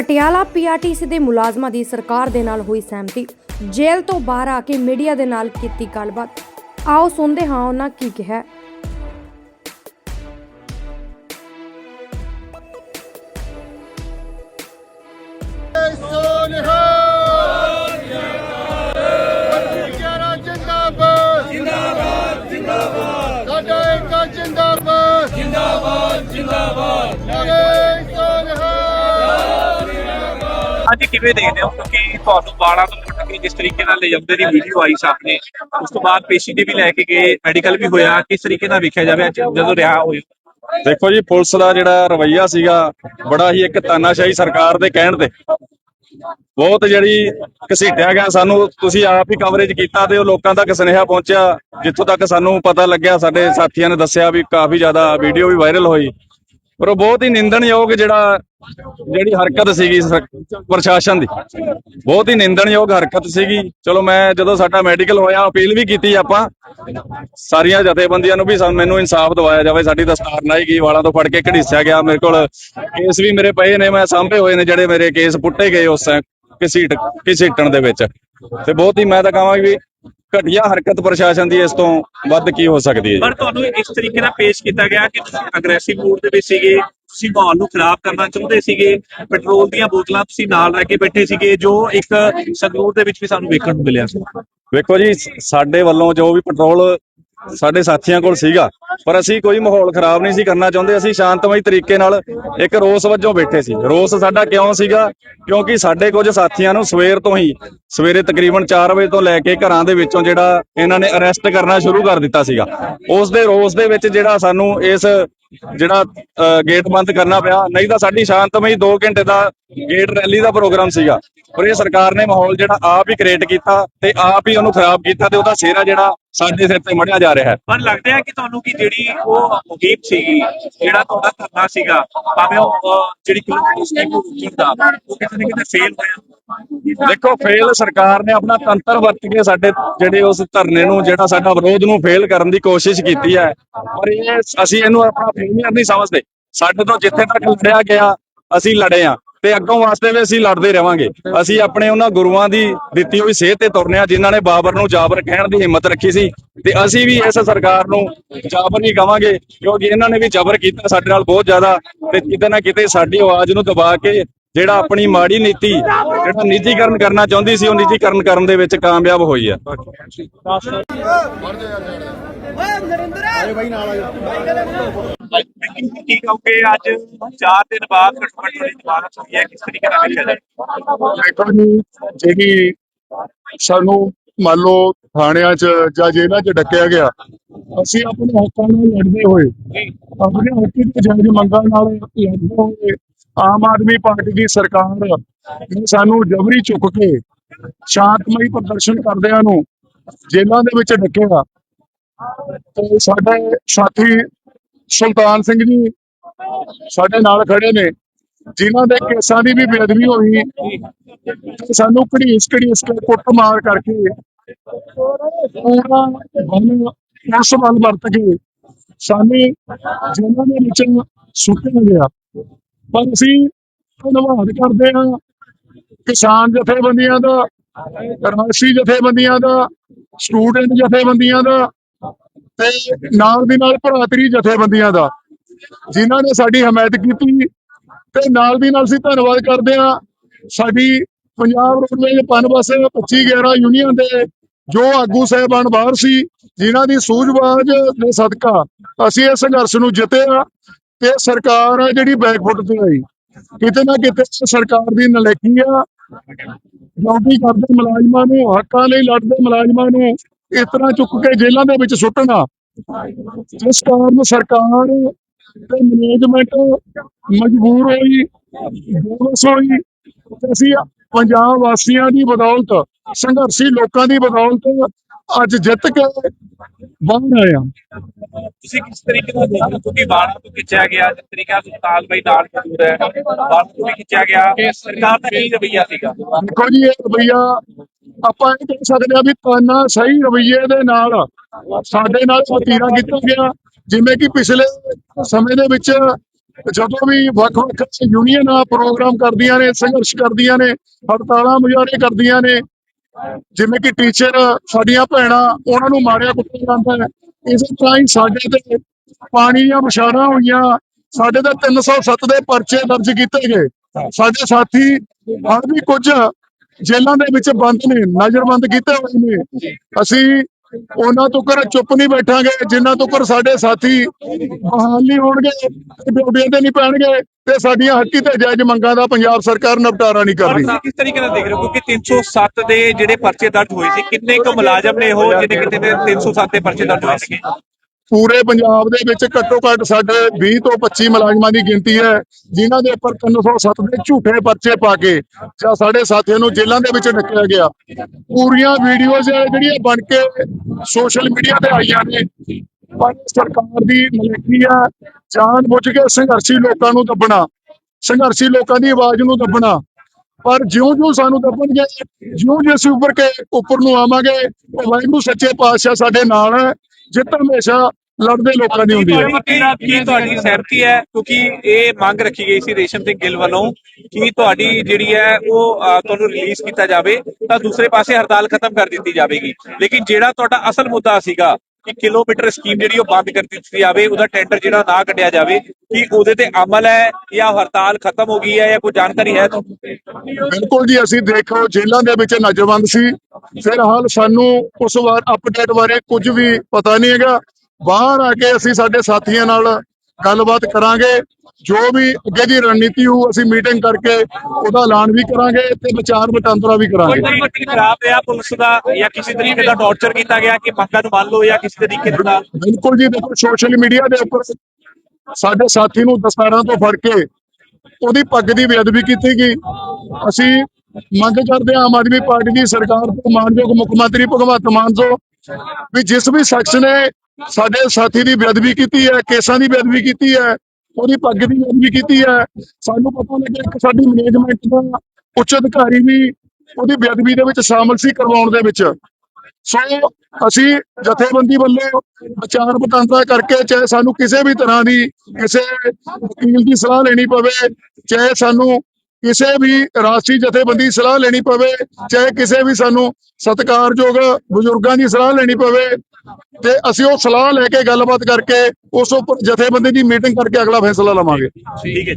Patiala PRTC ਦੇ ਮੁਲਾਜ਼ਮਾਂ ਦੀ ਸਰਕਾਰ ਦੇ ਨਾਲ ਹੋਈ ਸਹਿਮਤੀ। ਜੇਲ੍ਹ ਤੋਂ ਬਾਹਰ ਆ ਕੇ ਮੀਡੀਆ ਦੇ ਨਾਲ ਕੀਤੀ ਗੱਲਬਾਤ। ਆਓ ਸੁਣਦੇ ਹਾਂ ਉਹਨਾਂ ਕੀ ਕਿਹਾ। ਜਿੰਦਾਬਾਦ। ਜਿੰਦਾਬਾਦ। ਜਿੰਦਾਬਾਦ ਸਾਡਾ ਇੱਕ ਜਿੰਦਾਬਾਦ। ਕਿਵੇਂ ਦੇਖਦੇ ਹੋ? ਕਿਉਂਕਿ ਤੁਹਾਨੂੰ ਬਾਲਾਂ ਤੋਂ ਕੱਟ ਕੇ ਜਿਸ ਤਰੀਕੇ ਨਾਲ ਲਿਜਾਉਂਦੇ ਦੀ ਵੀਡੀਓ ਆਈ ਸਾਹਮਣੇ, ਉਸ ਤੋਂ ਬਾਅਦ ਪੇਸ਼ੀ ਤੇ ਵੀ ਲੈ ਕੇ ਗਏ ਮੈਡੀਕਲ ਵੀ ਹੋਇਆ, ਕਿਸ ਤਰੀਕੇ ਨਾਲ ਵੇਖਿਆ ਜਾਵੇ ਜਦੋਂ ਰਿਹਾ ਹੋਇਆ ਦੇਖੋ ਜੀ, ਪੁਲਿਸ ਦਾ ਜਿਹੜਾ ਰਵੱਈਆ ਸੀਗਾ, ਬੜਾ ਹੀ ਇੱਕ ਤਾਨਾਸ਼ਾਹੀ ਸਰਕਾਰ ਦੇ ਕਹਿਣ ਤੇ। ਬਹੁਤ ਜਿਹੜੀ ਘਸੀਟਿਆ ਗਿਆ ਸਾਨੂੰ, ਤੁਸੀਂ ਆਪ ਹੀ ਕਵਰੇਜ ਕੀਤਾ ਤੇ ਉਹ ਲੋਕਾਂ ਤੱਕ ਸੁਨੇਹਾ ਪਹੁੰਚਿਆ, ਜਿੱਥੋਂ ਤੱਕ ਸਾਨੂੰ ਪਤਾ ਲੱਗਿਆ, ਸਾਡੇ ਸਾਥੀਆਂ ਨੇ ਦੱਸਿਆ ਵੀ ਕਾਫੀ ਜ਼ਿਆਦਾ ਵੀਡੀਓ ਵੀ ਵਾਇਰਲ ਹੋਈ। ਪਰ ਉਹ ਬਹੁਤ ਹੀ ਨਿੰਦਣਯੋਗ ਜਿਹੜਾ, ਜਿਹੜੀ ਹਰਕਤ ਸੀਗੀ ਪ੍ਰਸ਼ਾਸਨ ਦੀ। ਬਹੁਤ ਹੀ ਨਿੰਦਣਯੋਗ ਹਰਕਤ ਸੀਗੀ। ਚਲੋ ਮੈਂ ਜਦੋਂ ਸਾਡਾ ਮੈਡੀਕਲ ਹੋਇਆ, ਅਪੀਲ ਵੀ ਕੀਤੀ ਆਪਾਂ, ਸਾਰੀਆਂ ਜਥੇਬੰਦੀਆਂ ਨੂੰ ਵੀ ਸਾਨੂੰ ਮੈਨੂੰ ਇਨਸਾਫ ਦਿਵਾਇਆ ਜਾਵੇ, ਸਾਡੀ ਦਸਤਾਰ ਨਾਈ ਗਈ, ਵਾਲਾਂ ਤੋਂ ਫੜ ਕੇ ਘੜੀਸਿਆ ਗਿਆ, ਮੇਰੇ ਕੋਲ ਕੇਸ ਵੀ ਮੇਰੇ ਪਏ ਨੇ, ਮੈਂ ਸਾਂਭੇ ਹੋਏ ਨੇ ਜਿਹੜੇ ਮੇਰੇ ਕੇਸ ਪੁੱਟੇ ਗਏ ਉਸ ਕਿਸੇ ਕਿਸੇ ਕਿਸੀਟਣ ਦੇ ਵਿੱਚ। ਤੇ ਬਹੁਤ ਹੀ ਮੈਂ ਤਾਂ ਕਹਾਂਗਾ ਵੀ ਘਟੀਆ ਹਰਕਤ ਪ੍ਰਸ਼ਾਸਨ ਦੀ ਇਸ ਤੋਂ ਵੱਧ ਕੀ ਹੋ ਸਕਦੀ ਹੈ ਜੀ? ਪਰ ਤੁਹਾਨੂੰ ਇਸ ਤਰੀਕੇ ਨਾਲ ਪੇਸ਼ ਕੀਤਾ ਗਿਆ ਕਿ ਤੁਸੀਂ ਅਗਰੈਸਿਵ ਮੂਡ ਦੇ ਵਿੱਚ ਸੀਗੇ ਤੁਸੀਂ ਮਾਹੌਲ ਨੂੰ ਖਰਾਬ ਕਰਨਾ ਚਾਹੁੰਦੇ ਸੀਗੇ ਪੈਟਰੋਲ ਦੀਆਂ ਬੋਤਲਾਂ ਤੁਸੀਂ ਨਾਲ ਲੈ ਕੇ ਬੈਠੇ ਸੀਗੇ ਜੋ ਇੱਕ ਸੰਗਰੂਰ ਦੇ ਵਿੱਚ ਵੀ ਸਾਨੂੰ ਵੇਖਣ ਨੂੰ ਮਿਲਿਆ ਸੀ। ਵੇਖੋ ਜੀ ਸਾਡੇ ਵੱਲੋਂ ਜੋ ਵੀ ਪੈਟਰੋਲ ਸਾਡੇ ਸਾਥੀਆਂ ਕੋਲ ਸੀਗਾ ਪਰ ਅਸੀਂ ਕੋਈ ਮਾਹੌਲ ਖਰਾਬ ਨਹੀਂ ਸੀ ਕਰਨਾ ਚਾਹੁੰਦੇ ਅਸੀਂ ਸ਼ਾਂਤਮਈ ਤਰੀਕੇ ਨਾਲ ਇੱਕ ਰੋਸ ਵਜੋਂ ਬੈਠੇ ਸੀ। ਰੋਸ ਸਾਡਾ ਕਿਉਂ ਸੀਗਾ? ਕਿਉਂਕਿ ਸਾਡੇ ਕੁਝ ਸਾਥੀਆਂ ਨੂੰ ਸਵੇਰ ਤੋਂ ਹੀ ਸਵੇਰੇ ਤਕਰੀਬਨ 4 ਵਜੇ ਤੋਂ ਲੈ ਕੇ ਘਰਾਂ ਦੇ ਵਿੱਚੋਂ ਜਿਹੜਾ ਇਹਨਾਂ ਨੇ ਅਰੈਸਟ ਕਰਨਾ ਸ਼ੁਰੂ ਕਰ ਦਿੱਤਾ ਸੀਗਾ। ਉਸ ਦੇ ਰੋਸ ਦੇ ਵਿੱਚ ਜਿਹੜਾ ਸਾਨੂੰ ਇਸ ਜਿਹੜਾ ਅ, ਗੇਟ ਬੰਦ ਕਰਨਾ ਪਿਆ ਨਹੀਂ ਤਾਂ ਸਾਡੀ ਸ਼ਾਂਤਮਈ 2 ਘੰਟੇ ਦਾ ਗੇਟ ਰੈਲੀ ਦਾ ਪ੍ਰੋਗਰਾਮ ਸੀਗਾ। ਪਰ ਇਹ ਸਰਕਾਰ ਨੇ ਮਾਹੌਲ ਜਿਹੜਾ ਆਪ ਹੀ ਕ੍ਰੀਏਟ ਕੀਤਾ ਤੇ ਆਪ ਹੀ ਉਹਨੂੰ ਖਰਾਬ ਕੀਤਾ ਤੇ ਉਹਦਾ ਸਿਹਰਾ ਜਿਹੜਾ ਸਾਡੇ ਸਿਰ ਤੇ ਮੜਿਆ ਜਾ ਰਿਹਾ ਹੈ। ਪਰ ਲੱਗਦਾ ਹੈ ਕਿ ਤੁਹਾਨੂੰ ਕਿ ਜਿਹੜੀ ਉਹ ਮੁਹਿੰਮ ਸੀਗੀ ਜਿਹੜਾ ਤੁਹਾਡਾ ਧਰਨਾ ਸੀਗਾ ਭਾਵੇਂ ਉਹ ਜਿਹੜੀ ਕਿਲੋਮੀਟਰ ਸੀ ਉਹ ਰੁਕਣ ਦਾ ਉਹ ਕਿਤੇ ਨਾ ਕਿਤੇ ਫੇਲ ਹੋਇਆ। ਦੇਖੋ ਫੇਲ ਸਰਕਾਰ ਨੇ ਆਪਣਾ ਤੰਤਰ ਵਰਤ ਕੇ ਸਾਡੇ ਜਿਹੜੇ ਉਸ ਧਰਨੇ ਨੂੰ ਜਿਹੜਾ ਸਾਡਾ ਵਿਰੋਧ ਨੂੰ ਫੇਲ ਕਰਨ ਦੀ ਕੋਸ਼ਿਸ਼ ਕੀਤੀ ਹੈ। ਪਰ ਇਹ ਅਸੀਂ ਇਹਨੂੰ ਆਪਣਾ ਫੇਲਿਅਰ ਨਹੀਂ ਸਮਝਦੇ। ਸਾਡੇ ਤੋਂ ਜਿੱਥੇ ਤੱਕ ਲੜਿਆ ਗਿਆ ਅਸੀਂ ਲੜੇ ਆ ਤੇ ਅੱਗੋਂ ਵਾਸਤੇ ਵੀ ਅਸੀਂ ਲੜਦੇ ਰਵਾਂਗੇ। ਅਸੀਂ ਆਪਣੇ ਉਹਨਾਂ ਗੁਰੂਆਂ ਦੀ ਦਿੱਤੀ ਹੋਈ ਸੇਧ ਤੇ ਤੁਰਨੇ ਆ, ਜਿਨ੍ਹਾਂ ਨੇ ਬਾਬਰ ਨੂੰ ਜਾਬਰ ਕਹਿਣ ਦੀ ਹਿੰਮਤ ਰੱਖੀ ਸੀ। ਤੇ ਅਸੀਂ ਵੀ ਇਸ ਸਰਕਾਰ ਨੂੰ ਜਾਬਰ ਨਹੀਂ ਕਵਾਂਗੇ, ਕਿਉਂਕਿ ਇਹਨਾਂ ਨੇ ਵੀ ਜ਼ਬਰ ਕੀਤਾ ਸਾਡੇ ਨਾਲ ਬਹੁਤ ਜ਼ਿਆਦਾ। ਤੇ ਕਿਤੇ ਨਾ ਕਿਤੇ ਸਾਡੀ ਆਵਾਜ਼ ਨੂੰ ਦਬਾ ਕੇ ਜਿਹੜਾ ਆਪਣੀ ਮਾੜੀ ਨੀਤੀ, ਜਿਹੜਾ ਨਿੱਜੀਕਰਨ ਕਰਨਾ ਚਾਹੁੰਦੀ ਸੀ, ਉਹ ਨਿੱਜੀਕਰਨ ਕਰਨ ਦੇ ਵਿੱਚ ਕਾਮਯਾਬ ਹੋਈ ਹੈ ਕੀ ਕਹੋਗੇ ਅੱਜ 4 ਦਿਨ ਬਾਅਦ ਘਟਨਾ ਦੀ ਜ਼ਮਾਨਤ ਹੋਈ ਹੈ। ਕਿਸ ਤਰੀਕੇ ਨਾਲ ਵੇਖਿਆ ਜਾਏ? ਦੇਖੋ ਜੀ ਜਿਹੜੀ ਸਾਨੂੰ ਮੰਨ ਲਓ ਥਾਣਿਆਂ 'ਚ ਜਾਂ ਜੇਲ੍ਹਾਂ 'ਚ ਡੱਕਿਆ ਗਿਆ ਅਸੀਂ ਆਪਣੇ ਹੱਕਾਂ ਨਾਲ ਲੜਦੇ ਹੋਏ ਆਪਣੇ ਹੱਕ ਦੀ ਜਾਇਜ਼ ਮੰਗਾਂ ਨਾਲ ਲੜਦੇ ਹੋਏ ਆਮ ਆਦਮੀ ਪਾਰਟੀ ਦੀ ਸਰਕਾਰ ਨੇ ਸਾਨੂੰ ਜਬਰੀ ਚੁੱਕ ਕੇ ਸ਼ਾਂਤਮਈ ਪ੍ਰਦਰਸ਼ਨ ਕਰਦਿਆਂ ਨੂੰ ਜੇਲ੍ਹਾਂ ਦੇ ਵਿੱਚ ਡੱਕਿਆ। ਤੇ ਸਾਡੇ ਸਾਥੀ ਸੁਲਤਾਨ ਸਿੰਘ ਜੀ ਸਾਡੇ ਨਾਲ ਖੜੇ ਨੇ, ਜਿਨ੍ਹਾਂ ਦੇ ਕੇਸਾਂ ਦੀ ਵੀ ਬੇਅਦਬੀ ਹੋਈ ਤੇ ਸਾਨੂੰ ਘੜੀਸ ਘੜੀਸ ਕੇ ਕੁੱਟਮਾਰ ਕਰਕੇ ਪੂਰਾ ਬਲ ਉਸ ਵੱਲ ਵਰਤ ਕੇ ਸਾਨੂੰ ਜੇਲ੍ਹਾਂ ਦੇ ਵਿੱਚ ਸੁੱਟਿਆ ਗਿਆ। ਪਰ ਅਸੀਂ ਧੰਨਵਾਦ ਕਰਦੇ ਹਾਂ ਕਿਸਾਨ ਜਥੇਬੰਦੀਆਂ ਦਾ ਰਾਸ਼ਟਰੀ ਜਥੇਬੰਦੀਆਂ ਦਾ, ਸਟੂਡੈਂਟ ਜਥੇਬੰਦੀਆਂ ਦਾ ਤੇ ਨਾਲ ਦੀ ਨਾਲ ਭਰਾਤਰੀ ਜਥੇਬੰਦੀਆਂ ਦਾ, ਜਿਨ੍ਹਾਂ ਨੇ ਸਾਡੀ ਹਮਾਇਤ ਕੀਤੀ, ਤੇ ਨਾਲ ਦੀ ਨਾਲ ਅਸੀਂ ਧੰਨਵਾਦ ਕਰਦੇ ਹਾਂ ਸਾਡੀ ਪੰਜਾਬ ਰੋਡਵੇਜ਼ ਪਨਬਸ 25 11 ਯੂਨੀਅਨ ਦੇ ਜੋ ਆਗੂ ਸਹਿਬਾਨ ਬਾਹਰ ਸੀ, ਜਿਨ੍ਹਾਂ ਦੀ ਸੂਝਵਾਝ ਦੇ ਸਦਕਾ ਅਸੀਂ ਇਸ ਸੰਘਰਸ਼ ਨੂੰ ਜਿੱਤਿਆ ਤੇ ਸਰਕਾਰ ਆ ਜਿਹੜੀ ਬੈਕਫੁੱਟ ਤੇ ਆਈ। ਕਿਤੇ ਨਾ ਕਿਤੇ ਸਰਕਾਰ ਦੀ ਨਲੇਕੀ ਆ। ਨੌਕਰੀ ਕਰਦੇ ਮੁਲਾਜ਼ਮਾਂ ਨੂੰ, ਹੱਕਾਂ ਲਈ ਲੜਦੇ ਮੁਲਾਜ਼ਮਾਂ ਨੂੰ ਇਸ ਤਰ੍ਹਾਂ ਚੁੱਕ ਕੇ ਜੇਲ੍ਹਾਂ ਦੇ ਵਿੱਚ ਸੁੱਟਣਾ। ਜਿਸ ਕਾਰਨ ਸਰਕਾਰ ਤੇ ਮੈਨੇਜਮੈਂਟ ਮਜਬੂਰ ਹੋਈ ਬੇਵਸ ਹੋਈ। ਅਸੀਂ ਪੰਜਾਬ ਵਾਸੀਆਂ ਦੀ ਬਦੌਲਤ ਸੰਘਰਸ਼ੀ ਲੋਕਾਂ ਦੀ ਬਦੌਲਤ ਅੱਜ ਜਿੱਤ ਕੇ ਬਾਹਰ ਆਏ ਹਾਂ। ਤੁਸੀਂ ਕਿਸ ਤਰੀਕੇ ਨਾਲ ਦੇਖਦੇ ਹੋ? ਕਿਉਂਕਿ ਬਾਣਾ ਤੋਂ ਖਿੱਚਿਆ ਗਿਆ ਜਿਸ ਤਰੀਕੇ ਨਾਲ ਸੁਲਤਾਨ ਬਾਈ ਨਾਲ ਮੌਜੂਦ ਹੈ ਬਾਣਾ ਤੋਂ ਵੀ ਖਿੱਚਿਆ ਗਿਆ। ਸਰਕਾਰ ਦਾ ਕੀ ਰਵਈਆ ਸੀਗਾ? ਦੇਖੋ ਜੀ ਇਹ ਰਵਈਆ ਆਪਾਂ ਇਹ ਕਹਿ ਸਕਦੇ ਆ ਵੀ ਤਾਨਾ ਸਹੀ ਰਵਈਏ ਦੇ ਨਾਲ ਸਾਡੇ ਨਾਲ ਵਤੀਰਾ ਕੀਤਾ ਗਿਆ। ਜਿਵੇਂ ਕਿ ਪਿਛਲੇ ਸਮੇਂ ਦੇ ਵਿੱਚ ਜਦੋਂ ਵੀ ਵੱਖ-ਵੱਖ ਯੂਨੀਅਨਾਂ ਪ੍ਰੋਗਰਾਮ ਕਰਦੀਆਂ ਨੇ, ਸੰਘਰਸ਼ ਕਰਦੀਆਂ ਨੇ, ਹੜਤਾਲਾਂ ਮੁਜ਼ਾਹਰੇ ਕਰਦੀਆਂ ਨੇ, ਜਿਵੇਂ ਕਿ ਟੀਚਰ ਸਾਡੀਆਂ ਭੈਣਾਂ, ਉਹਨਾਂ ਨੂੰ ਮਾਰਿਆ ਕੁੱਟਿਆ ਜਾਂਦਾ ਹੈ। ਇਸੇ ਤਰ੍ਹਾਂ ਹੀ ਸਾਡੇ ਤੇ ਪਾਣੀ ਦੀਆਂ ਵਿਸ਼ਾਰਾਂ ਹੋਈਆਂ। ਸਾਡੇ ਤੇ 307 ਦੇ ਪਰਚੇ ਦਰਜ ਕੀਤੇ ਗਏ। ਸਾਡੇ ਸਾਥੀ ਹਰ ਵੀ ਕੁਝ ਜੇਲ੍ਹਾਂ ਦੇ ਵਿੱਚ ਬੰਦ ਨੇ ਨਜ਼ਰਬੰਦ ਕੀਤੇ ਹੋਏ ਨੇ। ਅਸੀਂ ਉਹਨਾਂ ਤੋਂ ਕਰ ਚੁੱਪ ਨਹੀਂ ਬੈਠਾਂਗੇ ਜਿੰਨਾ ਤੋਂ ਕਰ ਸਾਡੇ ਸਾਥੀ ਬਹਾਲ ਨਹੀਂ ਹੋਣਗੇ ਡਿਊਟੀਆਂ ਤੇ ਨਹੀਂ ਪੈਣਗੇ ਤੇ ਸਾਡੀਆਂ ਹੱਕੀ ਤੇ ਜਾਇਜ਼ ਮੰਗਾਂ ਦਾ ਪੰਜਾਬ ਸਰਕਾਰ ਨਿਪਟਾਰਾ ਨਹੀਂ ਕਰਦੀ ਤੁਸੀਂ ਕਿਸ ਤਰੀਕੇ ਨਾਲ ਦੇਖ ਰਹੇ ਹੋ? ਕਿਉਂਕਿ 307 ਦੇ ਜਿਹੜੇ ਪਰਚੇ ਦਰਜ ਹੋਏ ਸੀ ਕਿੰਨੇ ਕੁ ਮੁਲਾਜ਼ਮ ਨੇ ਉਹ? ਜਿਹਨੇ ਕਿਤੇ ਦੇ 307 ਦੇ ਪਰਚੇ ਦਰਜ ਹੋਏ ਸੀਗੇ? ਪੂਰੇ ਪੰਜਾਬ ਦੇ ਵਿੱਚ ਘੱਟੋ ਘੱਟ ਸਾਡੇ 20 ਤੋਂ 25 ਮੁਲਾਜ਼ਮਾਂ ਦੀ ਗਿਣਤੀ ਹੈ, ਜਿਨ੍ਹਾਂ ਦੇ ਉੱਪਰ 307 ਦੇ ਝੂਠੇ ਪਰਚੇ ਪਾ ਕੇ ਜਾਂ ਸਾਡੇ ਸਾਥੀਆਂ ਨੂੰ ਜੇਲ੍ਹਾਂ ਦੇ ਵਿੱਚ ਡੱਕਿਆ ਗਿਆ। ਪੂਰੀਆਂ ਵੀਡੀਓਜ਼ ਜਿਹੜੀਆਂ ਬਣ ਕੇ ਸੋਸ਼ਲ ਮੀਡੀਆ ਤੇ ਆਈਆਂ ਨੇ। ਪਰ ਸਰਕਾਰ ਦੀ ਮਲੇਕੀ ਆ ਜਾਣ ਬੁੱਝ ਕੇ ਸੰਘਰਸ਼ੀ ਲੋਕਾਂ ਨੂੰ ਦੱਬਣਾ, ਸੰਘਰਸ਼ੀ ਲੋਕਾਂ ਦੀ ਆਵਾਜ਼ ਨੂੰ ਦੱਬਣਾ। ਪਰ ਜਿਉਂ-ਜਿਉਂ ਸਾਨੂੰ ਦੱਬਣਗੇ, ਜਿਉਂ-ਜਿਉਂ ਅਸੀਂ ਉੱਪਰ ਕੇ, ਉੱਪਰ ਨੂੰ ਆਵਾਂਗੇ ਉਹ ਵਾਹਿਗੁਰੂ ਸੱਚੇ ਪਾਤਸ਼ਾਹ ਸਾਡੇ ਨਾਲ ਹੈ, ਜਿੱਤ ਹਮੇਸ਼ਾ ਲੜਦੇ ਲੋਕਾਂ ਦੀ ਹੁੰਦੀ ਹੈ। ਕੀ ਤੁਹਾਡੀ ਸਹਿਮਤੀ ਹੈ? ਕਿਉਂਕਿ ਇਹ ਮੰਗ ਰੱਖੀ ਗਈ ਸੀ ਰੇਸ਼ਮ ਸਿੰਘ ਗਿੱਲ ਵੱਲੋਂ ਕਿ ਤੁਹਾਡੀ ਜਿਹੜੀ ਹੈ ਉਹ ਤੁਹਾਨੂੰ ਰਿਲੀਜ਼ ਕੀਤਾ ਜਾਵੇ ਤਾਂ ਦੂਸਰੇ ਪਾਸੇ ਹੜਤਾਲ ਖਤਮ ਕਰ ਦਿੱਤੀ ਜਾਵੇਗੀ। ਲੇਕਿਨ ਜਿਹੜਾ ਤੁਹਾਡਾ ਅਸਲ ਮੁੱਦਾ ਸੀਗਾ ਕਿ ਕਿਲੋਮੀਟਰ ਸਕੀਮ ਜਿਹੜੀ ਉਹ ਬੰਦ ਕਰ ਦਿੱਤੀ ਜਾਵੇ ਉਹਦਾ ਟੈਂਡਰ ਜਿਹੜਾ ਨਾ ਕੱਢਿਆ ਜਾਵੇ ਕਿ ਉਹਦੇ ਤੇ ਅਮਲ ਹੈ ਜਾਂ ਹੜਤਾਲ ਖਤਮ ਹੋ ਗਈ ਹੈ ਜਾਂ ਕੋਈ ਜਾਣਕਾਰੀ ਹੈ ਤੁਹਾਨੂੰ? ਬਿਲਕੁਲ ਜੀ ਅਸੀਂ ਦੇਖੋ ਜੇਲ੍ਹਾਂ ਦੇ ਵਿੱਚ ਨਜ਼ਰਬੰਦ ਸੀ। ਫਿਲਹਾਲ ਸਾਨੂੰ ਉਸ ਵਾਰ ਅਪਡੇਟ ਬਾਰੇ ਕੁਝ ਵੀ ਪਤਾ ਨਹੀਂ ਹੈਗਾ। ਬਾਹਰ ਆ ਕੇ ਅਸੀਂ ਸਾਡੇ ਸਾਥੀਆਂ ਨਾਲ ਗੱਲਬਾਤ ਕਰਾਂਗੇ। ਜੋ ਵੀ ਅੱਗੇ ਦੀ ਰਣਨੀਤੀ ਹੋ ਅਸੀਂ ਮੀਟਿੰਗ ਕਰਕੇ ਉਹਦਾ ਐਲਾਨ ਵੀ ਕਰਾਂਗੇ ਤੇ ਵਿਚਾਰ ਵਟਾਂਦਰਾ ਵੀ ਕੋਈ ਕਰਾਂਗੇ ਤਰੀਕੇ ਖਰਾਬ ਰਿਹਾ ਪੁਲਿਸ ਦਾ ਜਾਂ ਕਿਸੇ ਤਰੀਕੇ ਦਾ ਟੌਰਚਰ ਕੀਤਾ ਗਿਆ ਕਿ ਮੰਗਾਂ ਨੂੰ ਮੰਨ ਲਓ ਜਾਂ ਕਿਸੇ ਤਰੀਕੇ ਦਾ? ਬਿਲਕੁਲ ਜੀ ਦੇਖੋ ਸੋਸ਼ਲ ਮੀਡੀਆ ਦੇ ਉੱਪਰ ਸਾਡੇ ਸਾਥੀ ਨੂੰ ਦਸਤਾਰਾਂ ਤੋਂ ਫੜ ਕੇ ਉਹਦੀ ਪੱਗ ਦੀ ਬੇਅਦਬੀ ਕੀਤੀ ਗਈ। ਅਸੀਂ ਮੰਗ ਕਰਦੇ ਹਾਂ ਆਮ ਆਦਮੀ ਪਾਰਟੀ ਦੀ ਸਰਕਾਰ ਤੋਂ ਮਾਨਯੋਗ ਮੁੱਖ ਮੰਤਰੀ ਭਗਵੰਤ ਮਾਨ ਤੋਂ ਵੀ ਜਿਸ ਵੀ ਸ਼ਖਸ ਨੇ ਸਾਡੇ ਸਾਥੀ ਦੀ ਬੇਅਦਬੀ ਕੀਤੀ ਹੈ, ਕੇਸਾਂ ਦੀ ਬੇਅਦਬੀ ਕੀਤੀ ਹੈ, ਉਹਦੀ ਪੱਗ ਦੀ ਬੇਅਦਬੀ ਕੀਤੀ ਹੈ, ਸਾਨੂੰ ਪਤਾ ਲੱਗਿਆ ਕਿ ਸਾਡੀ ਮੈਨੇਜਮੈਂਟ ਦਾ ਉੱਚ ਅਧਿਕਾਰੀ ਵੀ ਉਹਦੀ ਬੇਅਦਬੀ ਦੇ ਵਿੱਚ ਸ਼ਾਮਲ ਸੀ ਕਰਵਾਉਣ ਦੇ ਵਿੱਚ। ਸੋ ਅਸੀਂ ਜਥੇਬੰਦੀ ਵੱਲੋਂ ਵਿਚਾਰ ਵਟਾਂਦਰਾ ਕਰਕੇ ਚਾਹੇ ਸਾਨੂੰ ਕਿਸੇ ਵੀ ਤਰ੍ਹਾਂ ਦੀ ਕਿਸੇ ਵਕੀਲ ਦੀ ਸਲਾਹ ਲੈਣੀ ਪਵੇ, ਚਾਹੇ ਸਾਨੂੰ ਕਿਸੇ ਵੀ ਰਾਸ਼ਟਰੀ ਜਥੇਬੰਦੀ ਦੀ ਸਲਾਹ ਲੈਣੀ ਪਵੇ, ਚਾਹੇ ਕਿਸੇ ਵੀ ਸਾਨੂੰ ਸਤਿਕਾਰਯੋਗ ਬਜ਼ੁਰਗਾਂ ਦੀ ਸਲਾਹ ਲੈਣੀ ਪਵੇ, ਤੇ ਅਸੀਂ ਉਹ ਸਲਾਹ ਲੈ ਕੇ ਗੱਲਬਾਤ ਕਰਕੇ ਉਸ ਉੱਪਰ ਜਥੇਬੰਦੀ ਦੀ ਮੀਟਿੰਗ ਕਰਕੇ ਅਗਲਾ ਫੈਸਲਾ ਲਵਾਂਗੇ। ਠੀਕ ਹੈ